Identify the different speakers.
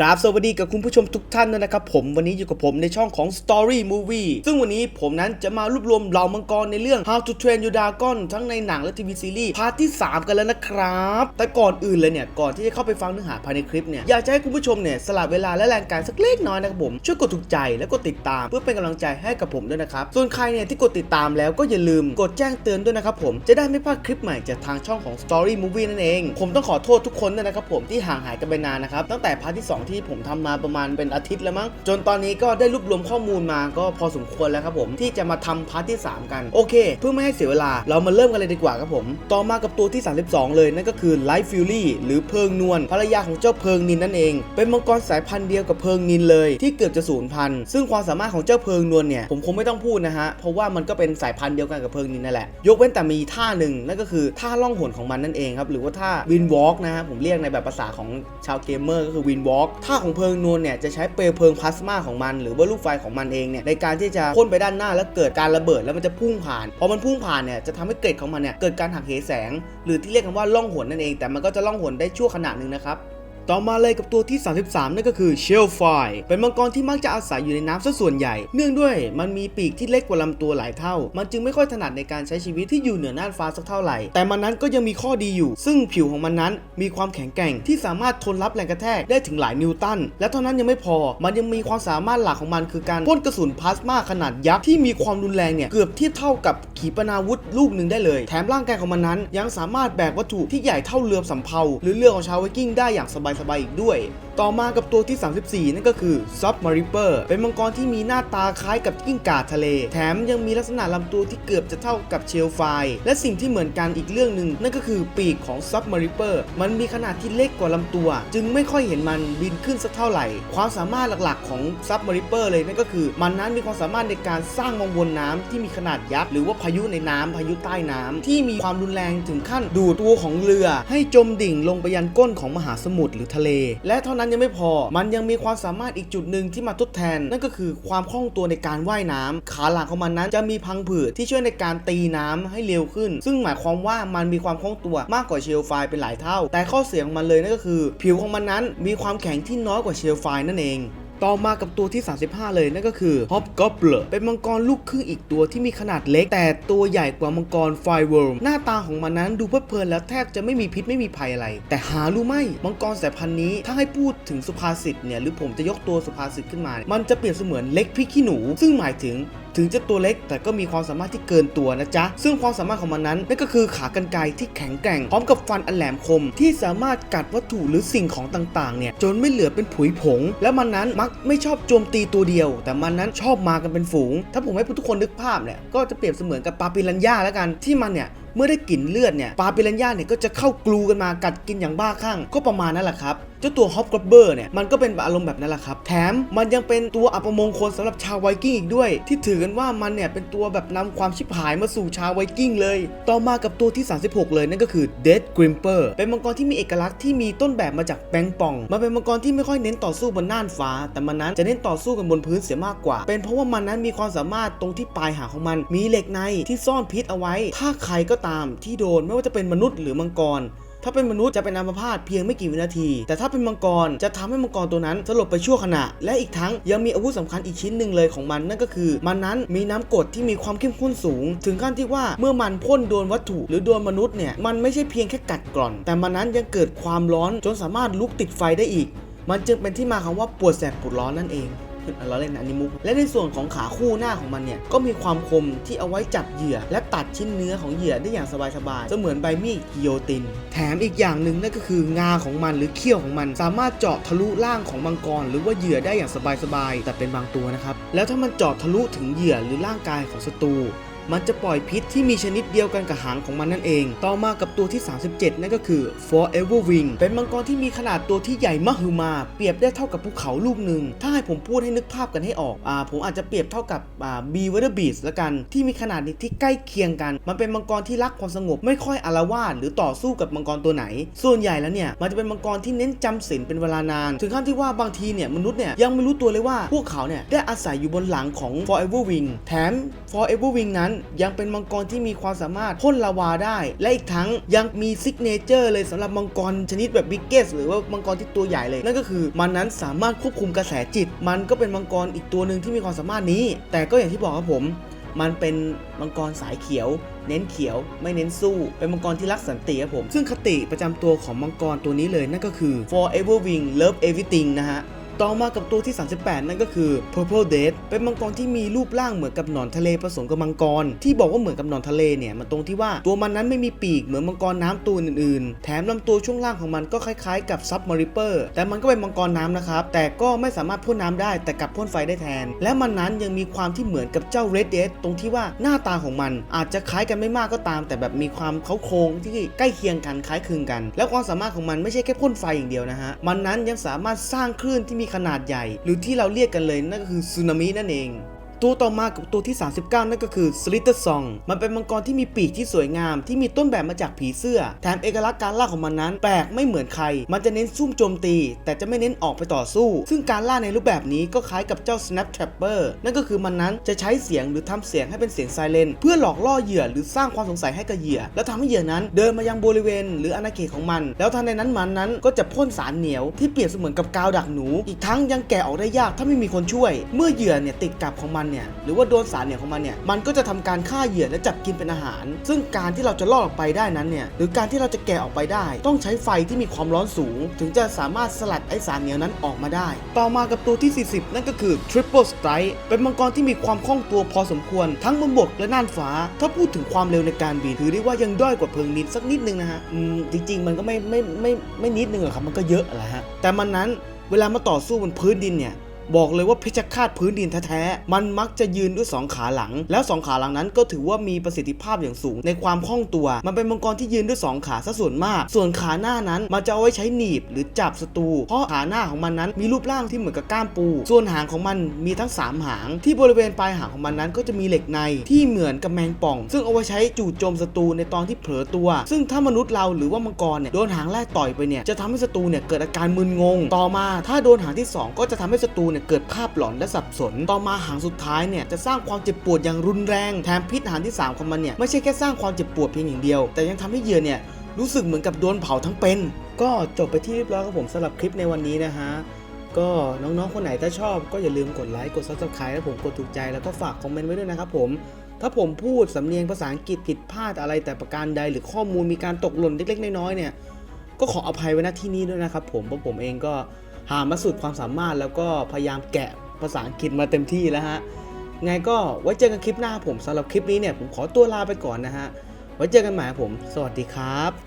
Speaker 1: ครับสวัสดีกับคุณผู้ชมทุกท่านนะครับผมวันนี้อยู่กับผมในช่องของ Story Movie ซึ่งวันนี้ผมนั้นจะมารวบรวมเหล่ามังกรในเรื่อง How to Train Your Dragon ทั้งในหนังและทีวีซีรีส์พาร์ทที่ 3 กันแล้วนะครับ แต่ก่อนอื่นเลยเนี่ย ก่อนที่จะเข้าไปฟังเนื้อหาภายในคลิปเนี่ย อยากจะให้คุณผู้ชมเนี่ยสละเวลาและแรงกายสักเล็กน้อยนะครับผม ช่วยกดถูกใจและกดติดตาม เพื่อเป็นกำลังใจให้กับผมด้วยนะครับส่วนใครเนี่ยที่กดติดตามแล้วก็อย่าลืมกดแจ้งเตือนด้วยนะครับผมจะได้ไม่พลาดคลิปใหม่จากทางช่องของ Story Movie นั่นเอง ผมต้องขอโทษทุกคนด้วยนะครับผมที่ห่างหายกันไปนานนะครับตั้งแต่พาร์ทที่สองที่ผมทำมาประมาณเป็นอาทิตย์แล้วมั้ง จนตอนนี้ก็ได้รวบรวมข้อมูลมาก็พอสมควรแล้วครับผมที่จะมาทำพาร์ทที่ 3 กัน โอเค เพื่อไม่ให้เสียเวลาเรามาเริ่มกันเลยดีกว่าครับผม ต่อมากับตัวที่ 32 เลยนั่นก็คือไลฟ์ฟิลลี่หรือเพิงนวลภรรยาของเจ้าเพิงนินนั่นเอง เป็นมังกรสายพันธุ์เดียวกับเพิงนินเลย ที่เกือบจะสูญพันธุ์ซึ่งความสามารถของเจ้าเพิงนวลเนี่ยผมคงไม่ต้องพูดนะฮะเพราะว่ามันก็เป็นสายพันธุ์เดียวกันกับเพิงนินนั่นแหละยกเว้นแต่มีท่าหนึ่งนั่นก็คือท่าล่องหนของมันนั่นเองครับหรือว่าท่าวินวอล์กนะฮะผมเรียกในแบบภาษาของชาวเกมเมอร์ก็คือวินวอล์กท่าของเพิงนวลเนี่ยจะใช้เปลวเพลิงพลาสมาของมัน หรือว่าลูกไฟของมันเองเนี่ยในการที่จะพ่นไปด้านหน้าแล้วเกิดการระเบิดแล้วมันจะพุ่งผ่านพอมันพุ่งผ่านเนี่ยจะทำให้เกล็ดของมันเนี่ยเกิดการหักเหแสง หรือที่เรียกกันว่าล่องหนนั่นเอง แต่มันก็จะล่องหนได้ชั่วขณะหนึ่งนะครับ ต่อมาเลยกับตัวที่ 33 นั่นก็คือเชลไฟเป็นมังกรที่มักจะอาศัยอยู่ในน้ำซะส่วนใหญ่ เนื่องด้วยมันมีปีกที่เล็กกว่าลำตัวหลายเท่า มันจึงไม่ค่อยถนัดในการใช้ชีวิตที่อยู่เหนือน่านฟ้าสักเท่าไหร่ แต่มันนั้นก็ยังมีข้อดีอยู่ ซึ่งผิวของมันนั้นมีความแข็งแกร่งที่สามารถทนรับแรงกระแทกได้ถึงหลายนิวตัน และเท่านั้นยังไม่พอ มันยังมีความสามารถหลักของมันคือการพ่นกระสุนพลาสมาขนาดยักษ์ที่มีความรุนแรงเนี่ยเกือบเทียบเท่ากับขีปนาวุธลูกหนึ่งได้เลย แถมร่างกายของมันนั้นยังสามารถแบกวัตถุที่ใหญ่เท่าเรือสำเภาหรือเรือของชาวไวกิ้งได้อย่างสบายๆอีกด้วย ต่อมากับตัวที่ 34 นั่นก็คือซับมาริเปอร์เป็นมังกรที่มีหน้าตาคล้ายกับกิ้งก่าทะเล แถมยังมีลักษณะลำตัวที่เกือบจะเท่ากับเชลไฟ และสิ่งที่เหมือนกันอีกเรื่องหนึ่งนั่นก็คือปีกของซับมาริเปอร์มันมีขนาดที่เล็กกว่าลำตัว จึงไม่ค่อยเห็นมันบินขึ้นสักเท่าไหร่ ความสามารถหลักๆของซับมาริเปอร์เลยนั่นก็คือมันนั้นมีความสามารถในการสร้างวังวนน้ำที่มีขนาดยักษ์หรือว่าพายุในน้ำพายุใต้น้ำที่มีความรุนแรงถึงขั้นดูดตัวของเรือ ให้จมดิ่งลงไปยันก้นของมหาสมุทรหรือทะเล และเท่านั้นยังไม่พอ มันยังมีความสามารถอีกจุดหนึ่งที่มาทดแทน นั่นก็คือความคล่องตัวในการว่ายน้ำขาหลังของมันนั้นจะมีพังผืดที่ช่วยในการตีน้ำให้เร็วขึ้น ซึ่งหมายความว่ามันมีความคล่องตัวมากกว่าเชลไฟเป็นหลายเท่า แต่ข้อเสียของมันเลยนั่นก็คือ ผิวของมันนั้นมีความแข็งที่น้อยกว่าเชลไฟนั่นเอง ต่อมากับตัวที่ 35 เลยนั่นก็คือฮอปกอบเลอร์เป็นมังกรลูกครึ่งอีกตัวที่มีขนาดเล็ก แต่ตัวใหญ่กว่ามังกรไฟเวิร์มหน้าตาของมันนั้นดูเพลิดเพลินแล้วแทบจะไม่มีพิษไม่มีภัยอะไร แต่หารู้ไหมมังกรสายพันธุ์นี้ถ้าให้พูดถึงสุภาษิตเนี่ยหรือผมจะยกตัวสุภาษิตขึ้นมา มันจะเปรียบเสมือนเล็กพริกขี้หนู ซึ่งหมายถึง ถึงจะตัวเล็กแต่ก็มีความสามารถที่เกินตัวนะจ๊ะ ซึ่งความสามารถของมันนั้นนั่นก็คือขากรรไกรที่แข็งแกร่งพร้อมกับฟันอันแหลมคม ที่สามารถกัดวัตถุหรือสิ่งของต่างๆเนี่ยจนไม่เหลือเป็นผุยผง และมันนั้นมักไม่ชอบโจมตีตัวเดียว แต่มันนั้นชอบมากันเป็นฝูง ถ้าผมให้ทุกคนนึกภาพเนี่ยก็จะเปรียบเสมือนกับปลาปิรันย่าแล้วกันที่มันเนี่ย เมื่อได้กลิ่นเลือดเนี่ยปลาปิรันย่าเนี่ยก็จะเข้ากลูกันมากัดกินอย่างบ้าคลั่งก็ประมาณนั้นแหละครับเจ้าตัวฮอปกรอบเบอร์เนี่ยมันก็เป็นอารมณ์แบบนั้นแหละครับ แถมมันยังเป็นตัวอัปมงคลสำหรับชาวไวกิ้งอีกด้วย ที่ถือกันว่ามันเนี่ยเป็นตัวแบบนำความชิบหายมาสู่ชาวไวกิ้งเลย ต่อมากับตัวที่ 36 เลยนั่นก็คือ Dead Grimper เป็นมังกรที่มีเอกลักษณ์ที่มีต้นแบบมาจากแบงปอง มันเป็นมังกรที่ไม่ค่อยเน้นต่อสู้บนน่านฟ้า แต่มันนั้นจะเน้นต่อสู้กันบนพื้นเสียมากกว่า เป็นเพราะว่ามันนั้นมีความสามารถตรงที่ปลายหางของมัน มีเหล็กในที่ซ่อนพิษเอาไว้ ถ้าใครก็ตามที่โดนไม่ว่าจะเป็นมนุษย์หรือมังกร ถ้าเป็นมนุษย์จะเป็นอัมพาตเพียงไม่กี่วินาที แต่ถ้าเป็นมังกรจะทำให้มังกรตัวนั้นสลบไปชั่วขณะ และอีกทั้งยังมีอาวุธสำคัญอีกชิ้นหนึ่งเลยของมันนั่นก็คือ มันนั้นมีน้ำกรดที่มีความเข้มข้นสูง ถึงขั้นที่ว่าเมื่อมันพ่นโดนวัตถุหรือโดนมนุษย์เนี่ยมันไม่ใช่เพียงแค่กัดกร่อน แต่มันนั้นยังเกิดความร้อนจนสามารถลุกติดไฟได้อีก มันจึงเป็นที่มาของว่าปวดแสบปวดร้อนนั่นเอง เราเล่นนะอันนี้มุกและในส่วนของขาคู่หน้าของมันเนี่ยก็มีความคมที่เอาไว้จับเหยื่อ และตัดชิ้นเนื้อของเหยื่อได้อย่างสบายๆเสมือนใบมีดกิโยติน แถมอีกอย่างหนึ่งนั่นก็คืองาของมันหรือเขี้ยวของมัน สามารถเจาะทะลุร่างของมังกร หรือว่าเหยื่อได้อย่างสบายๆแต่เป็นบางตัวนะครับแล้วถ้ามันเจาะทะลุถึงเหยื่อหรือร่างกายของศัตรู มันจะปล่อยพิษที่มีชนิดเดียวกันกับหางของมันนั่นเอง ต่อมากับตัวที่ 37 นั่นก็คือ Forever Wing เป็นมังกรที่มีขนาดตัวที่ใหญ่มหึมา เปรียบได้เท่ากับภูเขาลูกหนึ่ง ถ้าให้ผมพูดให้นึกภาพกันให้ออก อ่า ผมอาจจะเปรียบเท่ากับ อ่า b e w e t h e r Beast ละกัน ที่มีขนาดนี้ที่ใกล้เคียงกัน มันเป็นมังกรที่รักความสงบ ไม่ค่อยอาละวาดหรือต่อสู้กับมังกรตัวไหน ส่วนใหญ่แล้วเนี่ย มันจะเป็นมังกรที่เน้นจำศีลเป็นเวลานาน ถึงขั้นที่ว่าบางทีเนี่ยมนุษย์เนี่ยยังไม่รู้ตัวเลยว่าพวกเขาเนี่ยได้อาศัยอยู่บนหลังของ Forever Wing แถม Forever Wing นั้นยังเป็นมังกรที่มีความสามารถพ่นลาวาได้ และอีกทั้งยังมีซิกเนเจอร์เลยสำหรับมังกรชนิดแบบบิ๊กเกสหรือว่ามังกรที่ตัวใหญ่เลย นั่นก็คือมันนั้นสามารถควบคุมกระแสจิต มันก็เป็นมังกรอีกตัวหนึ่งที่มีความสามารถนี้ แต่ก็อย่างที่บอกครับผม มันเป็นมังกรสายเขียวเน้นเขียวไม่เน้นสู้ เป็นมังกรที่รักสันติครับผม ซึ่งคติประจำตัวของมังกรตัวนี้เลยนั่นก็คือ forever wing love everything นะฮะ ต่อมากับตัวที่ 38 นั่นก็คือ Purple Death เป็นมังกรที่มีรูปร่างเหมือนกับหนอนทะเลผสมกับมังกร ที่บอกว่าเหมือนกับหนอนทะเลเนี่ยมันตรงที่ว่าตัวมันนั้นไม่มีปีกเหมือนมังกรน้ำตัวอื่นๆ แถมลำตัวช่วงล่างของมันก็คล้ายๆกับซับมาริเปอร์แต่มันก็เป็นมังกรน้ำนะครับ แต่ก็ไม่สามารถพ่นน้ำได้แต่กลับพ่นไฟได้แทน และมันนั้นยังมีความที่เหมือนกับเจ้า Red Death ตรงที่ว่าหน้าตาของมันอาจจะคล้ายกันไม่มากก็ตาม แต่แบบมีความเขาโครงที่ใกล้เคียงกันคล้ายคลึงกัน และความสามารถของมันไม่ใช่แค่พ่นไฟอย่างเดียวนะฮะมันนั้นยังสามารถสร้างคลื่นที่มีขนาดใหญ่ หรือที่เราเรียกกันเลยนั่นก็คือสึนามินั่นเอง ตัวต่อมากับตัวที่ 39 นั่นก็คือ Slither Song มันเป็นมังกรที่มีปีกที่สวยงาม ที่มีต้นแบบมาจากผีเสื้อ แถมเอกลักษณ์การล่าของมันนั้น แปลกไม่เหมือนใคร มันจะเน้นซุ่มโจมตี แต่จะไม่เน้นออกไปต่อสู้ ซึ่งการล่าในรูปแบบนี้ก็คล้ายกับเจ้า Snap Trapper นั่นก็คือมันนั้นจะใช้เสียงหรือทำเสียงให้เป็นเสียงไซเรนเพื่อหลอกล่อเหยื่อหรือสร้างความสงสัยให้กับเหยื่อ แล้วทำให้เหยื่อนั้นเดินมายังบริเวณ หรืออาณาเขตของมัน แล้วทันในนั้นมันนั้นก็จะพ่นสารเหนียวที่เปรียบเสมือนกับกาวดักหนู อีกทั้งยังแกะออกได้ยากถ้าไม่มีคนช่วย เมื่อเหยื่อเนี่ยติดกับของมันเนี่ยหรือว่าโดนสารเหนี่ยวของมันเนี่ยมันก็จะทำการฆ่าเหยื่อและจับกินเป็นอาหาร ซึ่งการที่เราจะล่อออกไปได้นั้นเนี่ยหรือการที่เราจะแกะออกไปได้ ต้องใช้ไฟที่มีความร้อนสูง ถึงจะสามารถสลัดไอสารเหนียวนั้นออกมาได้ ต่อมากับตัวที่ 40 นั่นก็คือ Triple Strike เป็นมังกรที่มีความคล่องตัวพอสมควร ทั้งบนบกและน่านฟ้า ถ้าพูดถึงความเร็วในการบินถือได้ว่ายังด้อยกว่าเพลิงนิดสักนิดนึงนะฮะอืมจริง ๆ มันก็ไม่ไม่ไม่ไม่นิดนึงหรอกครับมันก็เยอะแหละฮะแต่มันนั้นเวลามาต่อสู้บนพื้นดินเนี่ย บอกเลยว่าเพชฌฆาตพื้นดินแท้ๆ มันมักจะยืนด้วย 2 ขาหลัง แล้ว 2 ขาหลังนั้นก็ถือว่ามีประสิทธิภาพอย่างสูงในความคล่องตัว มันเป็นมังกรที่ยืนด้วย 2 ขาซะส่วนมาก ส่วนขาหน้านั้นมันจะเอาไว้ใช้หนีบหรือจับศัตรู เพราะขาหน้าของมันนั้นมีรูปร่างที่เหมือนกับก้ามปู ส่วนหางของมันมีทั้ง 3 หาง ที่บริเวณปลายหางของมันนั้นก็จะมีเหล็กในที่เหมือนกับแมงป่อง ซึ่งเอาไว้ใช้จู่โจมศัตรูในตอนที่เผลอตัว ซึ่งถ้ามนุษย์เราหรือว่ามังกรเนี่ยโดนหางแรกต่อยไปเนี่ยจะทำให้ศัตรูเนี่ยเกิดอาการมึนงง ต่อมา ถ้าโดนหางที่สองก็จะทำให้ศัตรูเนี่ยเกิดภาพหลอนและสับสน ต่อมาหางสุดท้ายเนี่ยจะสร้างความเจ็บปวดอย่างรุนแรง แถมพิษหางที่ 3 ของมันเนี่ยไม่ใช่แค่สร้างความเจ็บปวดเพียงอย่างเดียว แต่ยังทำให้เหยื่อเนี่ยรู้สึกเหมือนกับโดนเผาทั้งเป็น ก็จบไปที่เรียบร้อยครับผมสำหรับคลิปในวันนี้นะฮะก็น้องๆ คนไหนถ้าชอบก็อย่าลืมกดไลค์กด subscribe แล้วผมกดถูกใจแล้วก็ฝากคอมเมนต์ไว้ด้วยนะครับผม ถ้าผมพูดสำเนียงภาษาอังกฤษผิดพลาดอะไรแต่ประการใด หรือข้อมูลมีการตกหล่นเล็กๆ น้อยๆเนี่ยก็ขออภัยไว้ณที่นี้ด้วยนะครับผมเพราะผมเองก็ หามาสุดความสามารถแล้วก็พยายามแกะภาษาอังกฤษมาเต็มที่แล้วฮะไงก็ไว้เจอกันคลิปหน้าผมสำหรับคลิปนี้เนี่ยผมขอตัวลาไปก่อนนะฮะไว้เจอกันใหม่ผม สวัสดีครับ